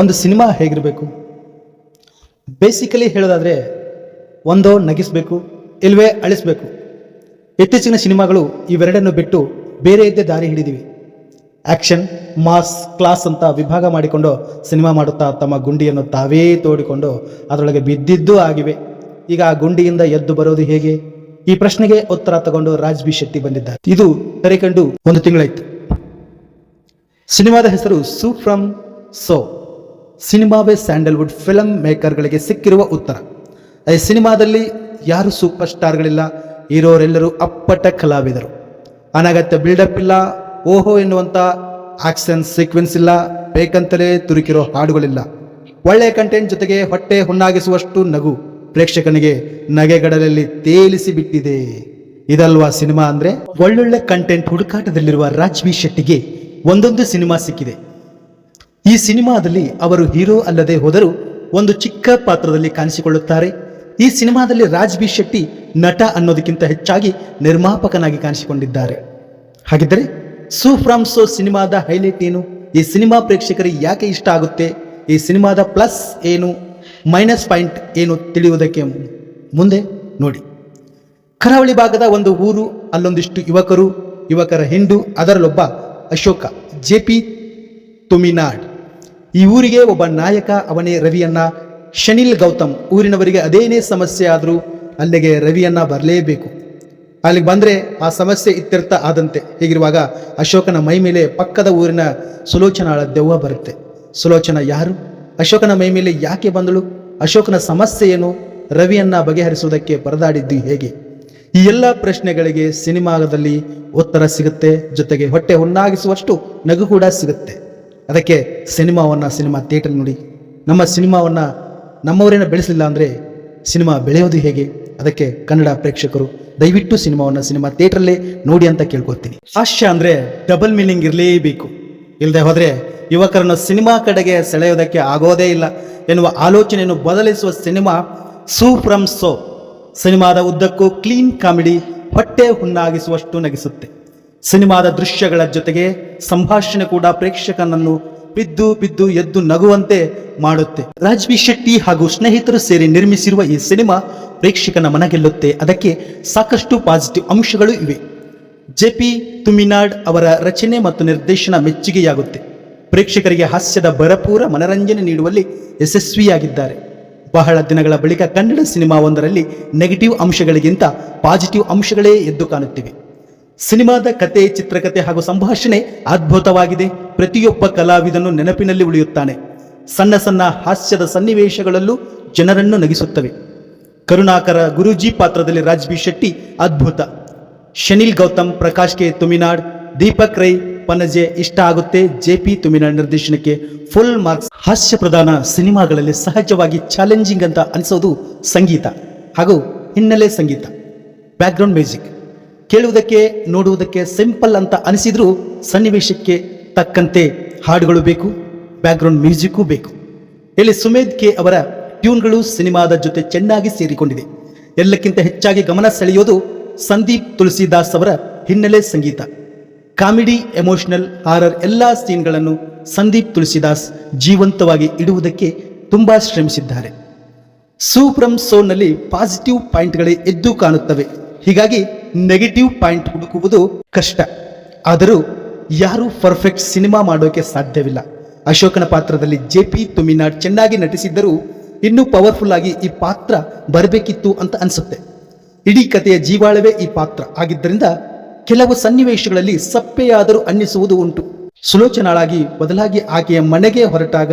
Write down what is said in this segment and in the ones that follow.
ಒಂದು ಸಿನಿಮಾ ಹೇಗಿರಬೇಕು? ಬೇಸಿಕಲಿ ಹೇಳೋದಾದರೆ, ಒಂದೋ ನಗಿಸಬೇಕು, ಇಲ್ವೇ ಅಳಿಸ್ಬೇಕು. ಇತ್ತೀಚಿನ ಸಿನಿಮಾಗಳು ಇವೆರಡನ್ನು ಬಿಟ್ಟು ಬೇರೆ ಇದ್ದೇ ದಾರಿ ಹಿಡಿದಿವೆ. ಆ್ಯಕ್ಷನ್ ಮಾಸ್ ಕ್ಲಾಸ್ ಅಂತ ವಿಭಾಗ ಮಾಡಿಕೊಂಡು ಸಿನಿಮಾ ಮಾಡುತ್ತಾ ತಮ್ಮ ಗುಂಡಿಯನ್ನು ತಾವೇ ತೋಡಿಕೊಂಡು ಅದರೊಳಗೆ ಬಿದ್ದಿದ್ದೂ ಆಗಿವೆ. ಈಗ ಆ ಗುಂಡಿಯಿಂದ ಎದ್ದು ಬರೋದು ಹೇಗೆ? ಈ ಪ್ರಶ್ನೆಗೆ ಉತ್ತರ ತಗೊಂಡು ರಾಜ್ ಬಿ ಶೆಟ್ಟಿ ಬಂದಿದ್ದಾರೆ. ಇದು ತೆರೆಕಂಡು ಒಂದು ತಿಂಗಳಾಯ್ತು. ಸಿನಿಮಾದ ಹೆಸರು ಸೂ ಫ್ರಮ್ ಸೋ ಸಿನಿಮಾವೇ ಸ್ಯಾಂಡಲ್ವುಡ್ ಫಿಲಮ್ ಮೇಕರ್ಗಳಿಗೆ ಸಿಕ್ಕಿರುವ ಉತ್ತರ. ಈ ಸಿನಿಮಾದಲ್ಲಿ ಯಾರು ಸೂಪರ್ ಸ್ಟಾರ್ಗಳಿಲ್ಲ ಇರೋರೆಲ್ಲರೂ ಅಪ್ಪಟ ಕಲಾವಿದರು. ಅನಗತ್ಯ ಬಿಲ್ಡಪ್ ಇಲ್ಲ, ಓಹೋ ಎನ್ನುವಂಥ ಆಕ್ಷನ್ ಸೀಕ್ವೆನ್ಸ್ ಇಲ್ಲ, ಬೇಕಂತಲೇ ತುರುಕಿರೋ ಹಾಡುಗಳಿಲ್ಲ. ಒಳ್ಳೆಯ ಕಂಟೆಂಟ್ ಜೊತೆಗೆ ಹೊಟ್ಟೆ ಹುಣ್ಣಾಗಿಸುವಷ್ಟು ನಗು ಪ್ರೇಕ್ಷಕನಿಗೆ ನಗೆಗಡಲಲ್ಲಿ ತೇಲಿಸಿ ಬಿಟ್ಟಿದೆ. ಇದಲ್ವಾ ಸಿನಿಮಾ ಅಂದರೆ? ಒಳ್ಳೊಳ್ಳೆ ಕಂಟೆಂಟ್ ಹುಡುಕಾಟದಲ್ಲಿರುವ ರಾಜ್ವಿ ಶೆಟ್ಟಿಗೆ ಒಂದೊಂದು ಸಿನಿಮಾ ಸಿಕ್ಕಿದೆ. ಈ ಸಿನಿಮಾದಲ್ಲಿ ಅವರು ಹೀರೋ ಅಲ್ಲದೆ ಹೋದರೂ ಒಂದು ಚಿಕ್ಕ ಪಾತ್ರದಲ್ಲಿ ಕಾಣಿಸಿಕೊಳ್ಳುತ್ತಾರೆ. ಈ ಸಿನಿಮಾದಲ್ಲಿ ರಾಜ್ ಬಿ ಶೆಟ್ಟಿ ನಟ ಅನ್ನೋದಕ್ಕಿಂತ ಹೆಚ್ಚಾಗಿ ನಿರ್ಮಾಪಕನಾಗಿ ಕಾಣಿಸಿಕೊಂಡಿದ್ದಾರೆ. ಹಾಗಿದ್ದರೆ ಸೂ ಫ್ರಮ್ ಸೋ ಸಿನಿಮಾದ ಹೈಲೈಟ್ ಏನು? ಈ ಸಿನಿಮಾ ಪ್ರೇಕ್ಷಕರಿಗೆ ಯಾಕೆ ಇಷ್ಟ ಆಗುತ್ತೆ? ಈ ಸಿನಿಮಾದ ಪ್ಲಸ್ ಏನು? ಮೈನಸ್ ಪಾಯಿಂಟ್ ಏನು ತಿಳಿಯುವುದಕ್ಕೆ ಮುಂದೆ ನೋಡಿ. ಕರಾವಳಿ ಭಾಗದ ಒಂದು ಊರು, ಅಲ್ಲೊಂದಿಷ್ಟು ಯುವಕರು, ಯುವಕರ ಹಿಂಡು, ಅದರಲ್ಲೊಬ್ಬ ಅಶೋಕ, ಜೆ ಪಿ ತುಮಿನಾಡ್. ಈ ಊರಿಗೆ ಒಬ್ಬ ನಾಯಕ, ಅವನೇ ರವಿಯನ್ನ ಶನಿಲ್ ಗೌತಮ್ ಊರಿನವರಿಗೆ ಅದೇನೇ ಸಮಸ್ಯೆ ಆದರೂ ಅಲ್ಲಿಗೆ ರವಿಯನ್ನ ಬರಲೇಬೇಕು. ಅಲ್ಲಿಗೆ ಬಂದರೆ ಆ ಸಮಸ್ಯೆ ಇತ್ಯರ್ಥ ಆದಂತೆ. ಹೀಗಿರುವಾಗ ಅಶೋಕನ ಮೈ ಮೇಲೆ ಪಕ್ಕದ ಊರಿನ ಸುಲೋಚನಾಳ ದೆವ್ವ ಬರುತ್ತೆ. ಸುಲೋಚನ ಯಾರು? ಅಶೋಕನ ಮೈ ಮೇಲೆ ಯಾಕೆ ಬಂದಳು? ಅಶೋಕನ ಸಮಸ್ಯೆ ಏನು? ರವಿಯನ್ನ ಬಗೆಹರಿಸುವುದಕ್ಕೆ ಪರದಾಡಿದ್ದು ಹೇಗೆ? ಈ ಎಲ್ಲ ಪ್ರಶ್ನೆಗಳಿಗೆ ಸಿನಿಮಾದಲ್ಲಿ ಉತ್ತರ ಸಿಗುತ್ತೆ. ಜೊತೆಗೆ ಹೊಟ್ಟೆ ಹುಣ್ಣಾಗಿಸುವಷ್ಟು ನಗು ಕೂಡ ಸಿಗುತ್ತೆ. ಅದಕ್ಕೆ ಸಿನಿಮಾವನ್ನು ಸಿನಿಮಾ ಥಿಯೇಟರ್ ನೋಡಿ. ನಮ್ಮ ಸಿನಿಮಾವನ್ನು ನಮ್ಮವರೇನ ಬೆಳೆಸಲಿಲ್ಲ ಅಂದರೆ ಸಿನಿಮಾ ಬೆಳೆಯೋದು ಹೇಗೆ? ಅದಕ್ಕೆ ಕನ್ನಡ ಪ್ರೇಕ್ಷಕರು, ದಯವಿಟ್ಟು ಸಿನಿಮಾವನ್ನು ಸಿನಿಮಾ ಥಿಯೇಟ್ರಲ್ಲೇ ನೋಡಿ ಅಂತ ಕೇಳ್ಕೊತೀನಿ ಹಾಸ್ಯ ಅಂದರೆ ಡಬಲ್ ಮೀನಿಂಗ್ ಇರಲೇಬೇಕು. ಇಲ್ಲದೆ ಹೋದರೆ ಯುವಕರನ್ನು ಸಿನಿಮಾ ಕಡೆಗೆ ಸೆಳೆಯೋದಕ್ಕೆ ಆಗೋದೇ ಇಲ್ಲ ಎನ್ನುವ ಆಲೋಚನೆಯನ್ನು ಬದಲಿಸುವ ಸಿನಿಮಾ ಸೂ ಫ್ರಮ್ ಸೋ. ಸಿನಿಮಾದ ಉದ್ದಕ್ಕೂ ಕ್ಲೀನ್ ಕಾಮಿಡಿ ಹೊಟ್ಟೆ ಹುಣ್ಣಾಗಿಸುವಷ್ಟು ನಗಿಸುತ್ತೆ. ಸಿನಿಮಾದ ದೃಶ್ಯಗಳ ಜೊತೆಗೆ ಸಂಭಾಷಣೆ ಕೂಡ ಪ್ರೇಕ್ಷಕನನ್ನು ಬಿದ್ದು ಬಿದ್ದು ಎದ್ದು ನಗುವಂತೆ ಮಾಡುತ್ತೆ. ರಾಜ್ವಿ ಶೆಟ್ಟಿ ಹಾಗೂ ಸ್ನೇಹಿತರು ಸೇರಿ ನಿರ್ಮಿಸಿರುವ ಈ ಸಿನಿಮಾ ಪ್ರೇಕ್ಷಕನ ಮನಗೆಲ್ಲುತ್ತೆ. ಅದಕ್ಕೆ ಸಾಕಷ್ಟು ಪಾಸಿಟಿವ್ ಅಂಶಗಳು ಇವೆ. ಜೆ ಪಿ ತುಮಿನಾಡ್ ಅವರ ರಚನೆ ಮತ್ತು ನಿರ್ದೇಶನ ಮೆಚ್ಚುಗೆಯಾಗುತ್ತೆ. ಪ್ರೇಕ್ಷಕರಿಗೆ ಹಾಸ್ಯದ ಭರಪೂರ ಮನರಂಜನೆ ನೀಡುವಲ್ಲಿ ಯಶಸ್ವಿಯಾಗಿದ್ದಾರೆ. ಬಹಳ ದಿನಗಳ ಬಳಿಕ ಕನ್ನಡ ಸಿನಿಮಾವೊಂದರಲ್ಲಿ ನೆಗೆಟಿವ್ ಅಂಶಗಳಿಗಿಂತ ಪಾಸಿಟಿವ್ ಅಂಶಗಳೇ ಎದ್ದು ಕಾಣುತ್ತಿವೆ. ಸಿನಿಮಾದ ಕತೆ ಚಿತ್ರಕಥೆ ಹಾಗೂ ಸಂಭಾಷಣೆ ಅದ್ಭುತವಾಗಿದೆ. ಪ್ರತಿಯೊಬ್ಬ ಕಲಾವಿದನು ನೆನಪಿನಲ್ಲಿ ಉಳಿಯುತ್ತಾನೆ. ಸಣ್ಣ ಸಣ್ಣ ಹಾಸ್ಯದ ಸನ್ನಿವೇಶಗಳಲ್ಲೂ ಜನರನ್ನು ನಗಿಸುತ್ತವೆ. ಕರುಣಾಕರ ಗುರೂಜಿ ಪಾತ್ರದಲ್ಲಿ ರಾಜ್ಬಿ ಶೆಟ್ಟಿ ಅದ್ಭುತ. ಶನಿಲ್ ಗೌತಮ್, ಪ್ರಕಾಶ್ ಕೆ. ತುಮಿನಾಡ್ ದೀಪಕ್ ರೈ, ಪನಜೆ, ಇಷ್ಟ ಆಗುತ್ತೆ ಜೆ ಪಿ ತುಮಿನಾಡ್ ನಿರ್ದೇಶನಕ್ಕೆ ಫುಲ್ ಮಾರ್ಕ್ಸ್ ಹಾಸ್ಯ ಪ್ರಧಾನ ಸಿನಿಮಾಗಳಲ್ಲಿ ಸಹಜವಾಗಿ ಚಾಲೆಂಜಿಂಗ್ ಅಂತ ಅನಿಸೋದು ಸಂಗೀತ ಹಾಗೂ ಹಿನ್ನೆಲೆ ಸಂಗೀತ. ಬ್ಯಾಕ್ಗ್ರೌಂಡ್ ಮ್ಯೂಸಿಕ್ ಕೇಳುವುದಕ್ಕೆ, ನೋಡುವುದಕ್ಕೆ ಸಿಂಪಲ್ ಅಂತ ಅನಿಸಿದರೂ ಸನ್ನಿವೇಶಕ್ಕೆ ತಕ್ಕಂತೆ ಹಾಡುಗಳು ಬೇಕು, ಬ್ಯಾಕ್ಗ್ರೌಂಡ್ ಮ್ಯೂಸಿಕ್ಕೂ ಬೇಕು. ಇಲ್ಲಿ ಸುಮೇಧ್ ಕೆ ಅವರ ಟ್ಯೂನ್ಗಳು ಸಿನಿಮಾದ ಜೊತೆ ಚೆನ್ನಾಗಿ ಸೇರಿಕೊಂಡಿದೆ. ಎಲ್ಲಕ್ಕಿಂತ ಹೆಚ್ಚಾಗಿ ಗಮನ ಸೆಳೆಯೋದು ಸಂದೀಪ್ ತುಳಸಿದಾಸ್ ಅವರ ಹಿನ್ನೆಲೆ ಸಂಗೀತ. ಕಾಮಿಡಿ, ಎಮೋಷನಲ್, ಹಾರರ್ ಎಲ್ಲ ಸೀನ್ಗಳನ್ನು ಸಂದೀಪ್ ತುಳಸಿದಾಸ್ ಜೀವಂತವಾಗಿ ಇಡುವುದಕ್ಕೆ ತುಂಬಾ ಶ್ರಮಿಸಿದ್ದಾರೆ. ಸೂಪ್ರಮ್ ಸೋನಲ್ಲಿ ಪಾಸಿಟಿವ್ ಪಾಯಿಂಟ್ಗಳೇ ಎದ್ದು ಕಾಣುತ್ತವೆ. ಹೀಗಾಗಿ ನೆಗೆಟಿವ್ ಪಾಯಿಂಟ್ ಹುಡುಕುವುದು ಕಷ್ಟ. ಆದರೂ ಯಾರೂ ಪರ್ಫೆಕ್ಟ್ ಸಿನಿಮಾ ಮಾಡೋಕೆ ಸಾಧ್ಯವಿಲ್ಲ. ಅಶೋಕನ ಪಾತ್ರದಲ್ಲಿ ಜೆ ಪಿ ತುಮಿನಾಡ್ ಚೆನ್ನಾಗಿ ನಟಿಸಿದ್ದರೂ ಇನ್ನೂ ಪವರ್ಫುಲ್ ಆಗಿ ಈ ಪಾತ್ರ ಬರಬೇಕಿತ್ತು ಅಂತ ಅನಿಸುತ್ತೆ. ಇಡೀ ಕಥೆಯ ಜೀವಾಳವೇ ಈ ಪಾತ್ರ ಆಗಿದ್ದರಿಂದ ಕೆಲವು ಸನ್ನಿವೇಶಗಳಲ್ಲಿ ಸಪ್ಪೆಯಾದರೂ ಅನ್ನಿಸುವುದು ಉಂಟು. ಸುಲೋಚನಾಳಾಗಿ ಬದಲಾಗಿ ಆಕೆಯ ಮನೆಗೆ ಹೊರಟಾಗ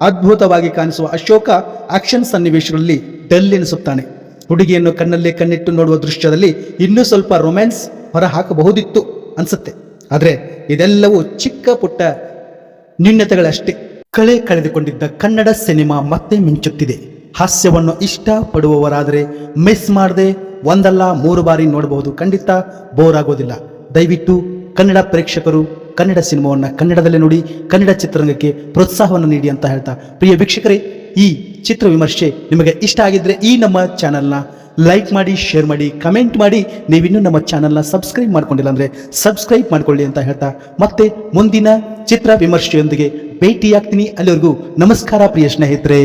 ಅದ್ಭುತವಾಗಿ ಕಾಣಿಸುವ ಅಶೋಕ ಆಕ್ಷನ್ ಸನ್ನಿವೇಶಗಳಲ್ಲಿ ಡಲ್ ಎನಿಸುತ್ತಾನೆ. ಹುಡುಗಿಯನ್ನು ಕಣ್ಣಲ್ಲೇ ಕಣ್ಣಿಟ್ಟು ನೋಡುವ ದೃಶ್ಯದಲ್ಲಿ ಇನ್ನೂ ಸ್ವಲ್ಪ ರೊಮ್ಯಾನ್ಸ್ ಹೊರ ಹಾಕಬಹುದಿತ್ತು ಅನ್ಸುತ್ತೆ. ಆದರೆ ಇದೆಲ್ಲವೂ ಚಿಕ್ಕ ಪುಟ್ಟ ನ್ಯೂನ್ಯತೆಗಳಷ್ಟೇ ಕಳೆ ಕಳೆದುಕೊಂಡಿದ್ದ ಕನ್ನಡ ಸಿನಿಮಾ ಮತ್ತೆ ಮಿಂಚುತ್ತಿದೆ. ಹಾಸ್ಯವನ್ನು ಇಷ್ಟಪಡುವವರಾದರೆ ಮಿಸ್ ಮಾಡದೆ ಒಂದಲ್ಲ ಮೂರು ಬಾರಿ ನೋಡಬಹುದು ಖಂಡಿತ ಬೋರ್ ಆಗೋದಿಲ್ಲ. ದಯವಿಟ್ಟು ಕನ್ನಡ ಪ್ರೇಕ್ಷಕರು ಕನ್ನಡ ಸಿನಿಮಾವನ್ನು ಕನ್ನಡದಲ್ಲೇ ನೋಡಿ ಕನ್ನಡ ಚಿತ್ರರಂಗಕ್ಕೆ ಪ್ರೋತ್ಸಾಹವನ್ನು ನೀಡಿ ಅಂತ ಹೇಳ್ತಾ ಪ್ರಿಯ ವೀಕ್ಷಕರೇ, ಈ ಚಿತ್ರ ವಿಮರ್ಶೆ ನಿಮಗೆ ಇಷ್ಟ ಆಗಿದ್ರೆ ಈ ನಮ್ಮ ಚಾನಲ್ನ ಲೈಕ್ ಮಾಡಿ, ಶೇರ್ ಮಾಡಿ, ಕಮೆಂಟ್ ಮಾಡಿ. ನೀವಿನ್ನೂ ನಮ್ಮ ಚಾನಲ್ನ ಸಬ್ಸ್ಕ್ರೈಬ್ ಮಾಡ್ಕೊಂಡಿಲ್ಲ ಅಂದರೆ ಸಬ್ಸ್ಕ್ರೈಬ್ ಮಾಡ್ಕೊಳ್ಳಿ ಅಂತ ಹೇಳ್ತಾ ಮತ್ತೆ ಮುಂದಿನ ಚಿತ್ರ ವಿಮರ್ಶೆಯೊಂದಿಗೆ ಭೇಟಿಯಾಗ್ತೀನಿ. ಅಲ್ಲಿವರೆಗೂ ನಮಸ್ಕಾರ ಪ್ರಿಯ ಸ್ನೇಹಿತರೆ.